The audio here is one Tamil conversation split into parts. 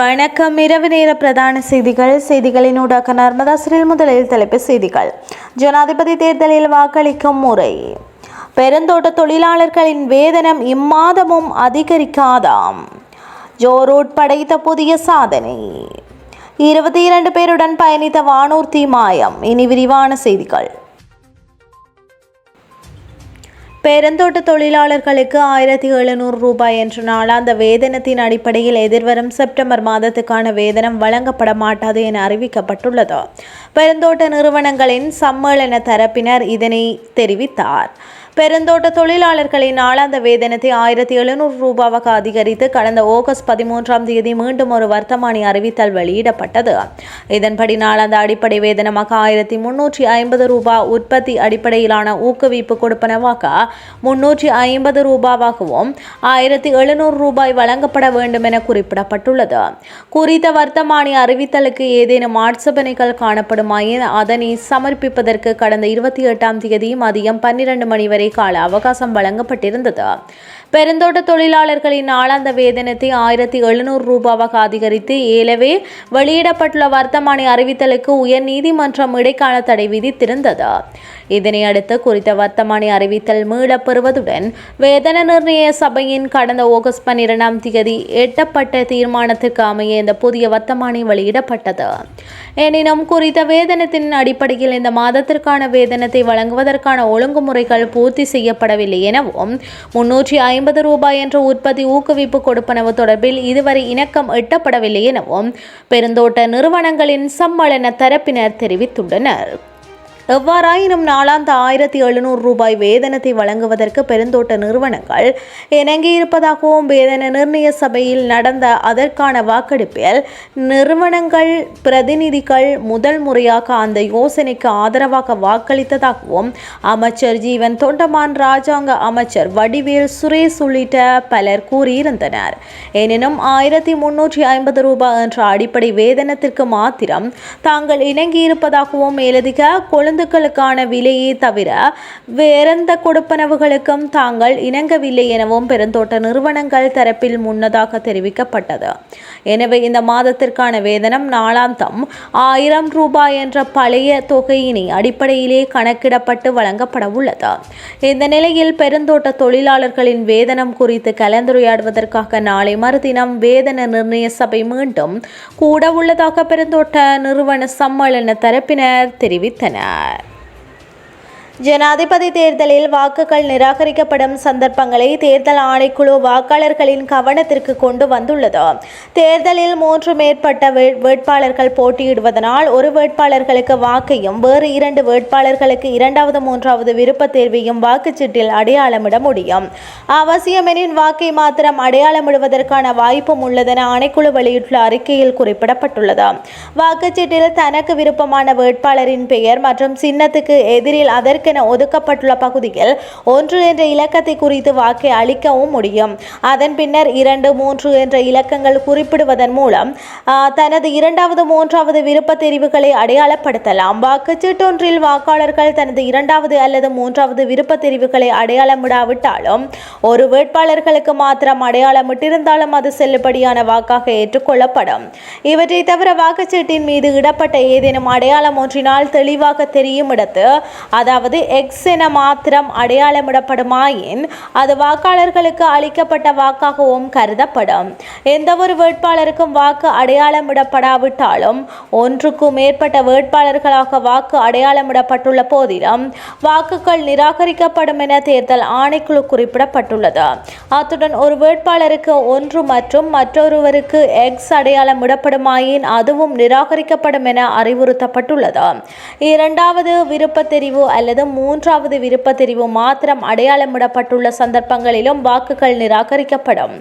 வணக்கம். இரவு நேர பிரதான செய்திகள். செய்திகளின் ஊடாக சிறில் முதலில் தலைப்பு செய்திகள். ஜனாதிபதி தேர்தலில் வாக்களிக்கும் முறை. பெருந்தோட்ட தொழிலாளர்களின் வேதனம் இம்மாதமும் அதிகரிக்காதாம். ஜோரூட் படைத்த புதிய சாதனை. இருபத்தி இரண்டு பேருடன் பயணித்த வானூர்த்தி மாயம். இனி விரிவான செய்திகள். பெருந்தோட்ட தொழிலாளர்களுக்கு ஆயிரத்தி எழுநூறு ரூபாய் என்ற நாளாந்த வேதனத்தின் அடிப்படையில் எதிர்வரும் செப்டம்பர் மாதத்துக்கான வேதனம் வழங்கப்பட மாட்டாது என அறிவிக்கப்பட்டுள்ளது. பெருந்தோட்ட நிறுவனங்களின் சம்மேளன தரப்பினர் இதனை தெரிவித்தார். பெருந்தோட்ட தொழிலாளர்களின் நாளாந்த வேதனத்தை ஆயிரத்தி எழுநூறு ரூபாவாக அதிகரித்து கடந்த ஆகஸ்ட் பதிமூன்றாம் தேதி மீண்டும் ஒரு வர்த்தமானி அறிவித்தல் வெளியிடப்பட்டது. இதன்படி நாளாந்த அடிப்படை வேதனமாக ஆயிரத்தி முன்னூற்றி ஐம்பது ரூபாய் உற்பத்தி அடிப்படையிலான ஊக்குவிப்பு கொடுப்பனவாக முன்னூற்றி ஐம்பது ரூபாவாகவும் ஆயிரத்தி எழுநூறு ரூபாய் வழங்கப்பட வேண்டும் என குறிப்பிடப்பட்டுள்ளது. குறித்த வர்த்தமானி அறிவித்தலுக்கு ஏதேனும் ஆட்சேபனைகள் காணப்படுமாயின் அதனை சமர்ப்பிப்பதற்கு கடந்த இருபத்தி எட்டாம் தேதி மதியம் பன்னிரண்டு மணி வரை கால அவகாசம் வழங்கப்பட்டிருந்தது. பெருந்தோட்ட தொழிலாளர்களின் ஆளாந்த வேதனத்தை ஆயிரத்தி எழுநூறு ரூபாவாக அதிகரித்து ஏலவே வெளியிடப்பட்டுள்ள வர்த்தமானி அறிவித்தலுக்கு உயர் நீதிமன்றம் இடைக்கால தடை விதித்திருந்தது. இதனை அடுத்து குறித்த வர்த்தமானி அறிவித்தல் மீளப்பெறுவதுடன் வேதன நிர்ணய சபையின் கடந்த ஆகஸ்ட் பன்னிரெண்டாம் தேதி எட்டப்பட்ட தீர்மானத்திற்கு அமைய இந்த புதிய வர்த்தமானி வெளியிடப்பட்டது. எனினும் குறித்த வேதனத்தின் அடிப்படையில் இந்த மாதத்திற்கான வேதனத்தை வழங்குவதற்கான ஒழுங்குமுறைகள் பூர்த்தி செய்யப்படவில்லை எனவும் முன்னூற்றி ஐம்பது ரூபாய் என்ற உற்பத்தி ஊக்குவிப்பு கொடுப்பனவு தொடர்பில் இதுவரை இணக்கம் எட்டப்படவில்லை எனவும் பெருந்தோட்ட நிறுவனங்களின் சம்மேளன தரப்பினர் தெரிவித்துள்ளனர். எவ்வாறாயினும் நாளாந்த ஆயிரத்தி எழுநூறு ரூபாய் வேதனத்தை வழங்குவதற்கு பெருந்தோட்ட நிறுவனங்கள் இணங்கியிருப்பதாகவும் வேதன நிர்ணய சபையில் நடந்த அதற்கான வாக்கெடுப்பில் நிறுவனங்கள் பிரதிநிதிகள் முதல் முறையாக அந்த யோசனைக்கு ஆதரவாக வாக்களித்ததாகவும் அமைச்சர் ஜீவன் தொண்டமான் ராஜாங்க அமைச்சர் வடிவேல் சுரேஷ் உள்ளிட்ட பலர் கூறியிருந்தனர். எனினும் ஆயிரத்தி முன்னூற்றி ஐம்பது ரூபாய் என்ற அடிப்படை வேதனத்திற்கு மாத்திரம் தாங்கள் இணங்கியிருப்பதாகவும் மேலதிக கொழுந்து கொழுந்துகளுக்கான விலையை தவிர வேறெந்த கொடுப்பனவுகளுக்கும் தாங்கள் இணங்கவில்லை எனவும் பெருந்தோட்ட நிறுவனங்கள் தரப்பில் முன்னதாக தெரிவிக்கப்பட்டது. எனவே இந்த மாதத்திற்கான வேதனம் நாளாந்தம் ஆயிரம் ரூபாய் என்ற பழைய தொகையினை அடிப்படையிலே கணக்கிடப்பட்டு வழங்கப்பட உள்ளது. இந்த நிலையில் பெருந்தோட்ட தொழிலாளர்களின் வேதனம் குறித்து கலந்துரையாடுவதற்காக நாளை மறுதினம் வேதன நிர்ணய சபை மீண்டும் கூட உள்ளதாக பெருந்தோட்ட நிறுவன சம்மேளன தரப்பினர் தெரிவித்தனர். ஜனாதிபதி தேர்தலில் வாக்குகள் நிராகரிக்கப்படும் சந்தர்ப்பங்களை தேர்தல் ஆணைக்குழு வாக்காளர்களின் கவனத்திற்கு கொண்டு வந்துள்ளது. தேர்தலில் மூன்று மேற்பட்ட வே- வேட்பாளர்கள் போட்டியிடுவதனால் ஒரு வேட்பாளர்களுக்கு வாக்கையும் வேறு இரண்டு வேட்பாளர்களுக்கு இரண்டாவது மூன்றாவது விருப்பத் தேர்வையும் வாக்குச்சீட்டில் அடையாளமிட முடியும். அவசியமெனின் வாக்கை மாத்திரம் அடையாளமிடுவதற்கான வாய்ப்பும் உள்ளதென ஆணைக்குழு வெளியிட்டுள்ள அறிக்கையில் குறிப்பிடப்பட்டுள்ளது. வாக்குச்சீட்டில் தனக்கு விருப்பமான வேட்பாளரின் பெயர் மற்றும் சின்னத்துக்கு எதிரில் அதற்கு அதற்கென ஒதுக்கப்பட்டுள்ள பகுதியில் ஒன்று என்ற இலக்கத்தை குறித்து வாக்கை அளிக்கவும் முடியும். அதன் பின்னர் இரண்டு மூன்று என்ற இலக்கங்கள் குறிப்பிடுவதன் மூலம் தனது இரண்டாவது மூன்றாவது விருப்ப தெரிவுகளை அடையாளப்படுத்தலாம். வாக்குச்சீட்டொன்றில் வாக்காளர்கள் தனது இரண்டாவது அல்லது மூன்றாவது விருப்ப தெரிவுகளை அடையாளமிடாவிட்டாலும் ஒரு வேட்பாளர்களுக்கு மாத்திரம் அடையாளமிட்டிருந்தாலும் அது செல்லுபடியான வாக்காக ஏற்றுக்கொள்ளப்படும். இவற்றை தவிர வாக்குச்சீட்டின் மீது இடப்பட்ட ஏதேனும் அடையாளம் ஒன்றினால் தெளிவாக தெரியும் இடத்து அதாவது எக்ஸ் என மாத்திரம் அடையாளமிடப்படுமாயின் அது வாக்காளர்களுக்கு அளிக்கப்பட்ட வாக்காகவும் கருதப்படும். எந்த ஒரு வேட்பாளருக்கும் வாக்கு அடையாளமிடப்படாவிட்டாலும் ஒன்றுக்கு மேற்பட்ட வேட்பாளர்களாக வாக்கு அடையாளமிடப்பட்டுள்ள போதிலும் வாக்குகள் நிராகரிக்கப்படும் என தேர்தல் ஆணைக்குழு குறிப்பிடப்பட்டுள்ளது. அத்துடன் ஒரு வேட்பாளருக்கு ஒன்று மற்றும் மற்றொருவருக்கு எக்ஸ் அடையாளம் விடப்படுமாயின் அதுவும் நிராகரிக்கப்படும் என அறிவுறுத்தப்பட்டுள்ளது. இரண்டாவது விருப்ப தெரிவு அல்லது மூன்றாவது விருப்ப தெரிவு மாத்திரம் அடையாளமிடப்பட்டுள்ள சந்தர்ப்பங்களிலும் வாக்குகள் நிராகரிக்கப்படும்.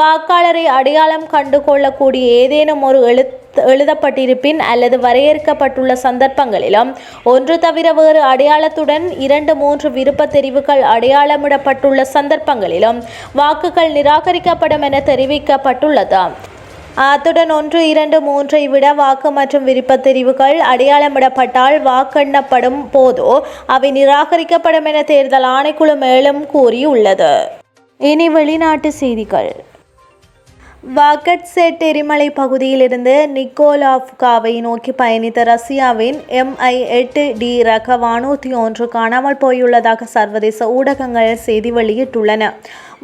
வாக்காளரை அடையாளம் கண்டு கொள்ளக்கூடிய ஏதேனும் ஒரு எழுத்து எழுதப்பட்டிருப்பின் அல்லது வரையறுக்கப்பட்டுள்ள சந்தர்ப்பங்களிலும் ஒன்று தவிர வேறு அடையாளத்துடன் இரண்டு மூன்று விருப்ப தெரிவுகள் அடையாளமிடப்பட்டுள்ள சந்தர்ப்பங்களிலும் வாக்குகள் நிராகரிக்கப்படும் என தெரிவிக்கப்பட்டுள்ளது. அத்துடன் ஒன்று இரண்டு மூன்றை விட வாக்கு மற்றும் விருப்பத் தெரிவுகள் அடையாளமிடப்பட்டால் வாக்கெண்ணப்படும் போதோ அவை நிராகரிக்கப்படும் என தேர்தல் ஆணைக்குழு மேலும் கூறியுள்ளது. இனி வெளிநாட்டு செய்திகள். வாக்கட்செட் செட் எரிமலை பகுதியிலிருந்து நிக்கோலாவ்காவை நோக்கி பயணித்த ரஷ்யாவின் எம்ஐ எட்டு டி ரக வானூர்தி ஒன்று காணாமல் போயுள்ளதாக சர்வதேச ஊடகங்கள் செய்தி வெளியிட்டுள்ளன.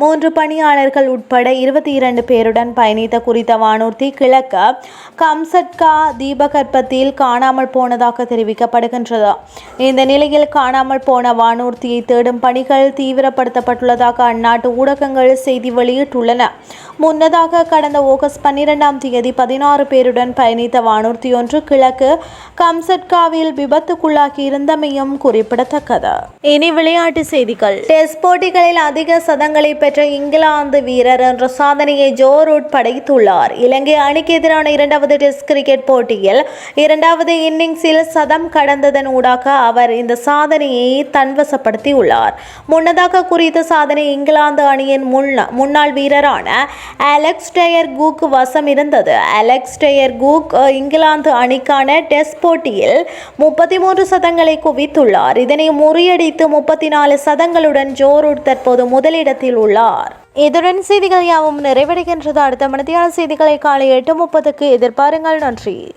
மூன்று பணியாளர்கள் உட்பட இருபத்தி இரண்டு பேருடன் பயணித்த குறித்த வானூர்த்தி கிழக்கு கம்சட்கா தீபகற்பத்தில் காணாமல் போனதாக தெரிவிக்கப்படுகின்றது. இந்த நிலையில் காணாமல் போன வானூர்தியை தேடும் பணிகள் தீவிரப்படுத்தப்பட்டுள்ளதாக அந்நாட்டு ஊடகங்கள் செய்தி வெளியிட்டுள்ளன. முன்னதாக கடந்த ஆகஸ்ட் பன்னிரெண்டாம் தேதி பதினாறு பேருடன் பயணித்த வானூர்த்தி ஒன்று கிழக்கு கம்சட்காவில் விபத்துக்குள்ளாகி இருந்தமையும் குறிப்பிடத்தக்கது. இனி விளையாட்டு செய்திகள். டெஸ்ட் போட்டிகளில் அதிக சதங்களை பெற்ற இங்கிலாந்து வீரர் என்ற சாதனையை ஜோ ரூட் படைத்துள்ளார் இலங்கை அணிக்கு எதிரான இரண்டாவது டெஸ்ட் கிரிக்கெட் போட்டியில் இரண்டாவது இன்னிங்ஸில் சதம் கடந்ததன் ஊடாக அவர் இந்த சாதனையை தன்வசப்படுத்தியுள்ளார். முன்னதாக குறித்த சாதனை இங்கிலாந்து அணியின் முன்ன- முன்னாள் வீரரான அலெக்ஸ் டயர் கூக் வசம் இருந்தது. அலெக்ஸ் டயர் கூக் இங்கிலாந்து அணிக்கான டெஸ்ட் போட்டியில் முப்பத்தி மூன்று சதங்களை குவித்துள்ளார். இதனை முறியடித்து முப்பத்தி நாலு சதங்களுடன் ஜோரூட் தற்போது முதலிடத்தில் உள்ளார். இதுடன் செய்திகள் யாவும் நிறைவடைகின்றது. அடுத்த மனதியான செய்திகளை காலை எட்டு முப்பதுக்கு எதிர்பாருங்கள். நன்றி.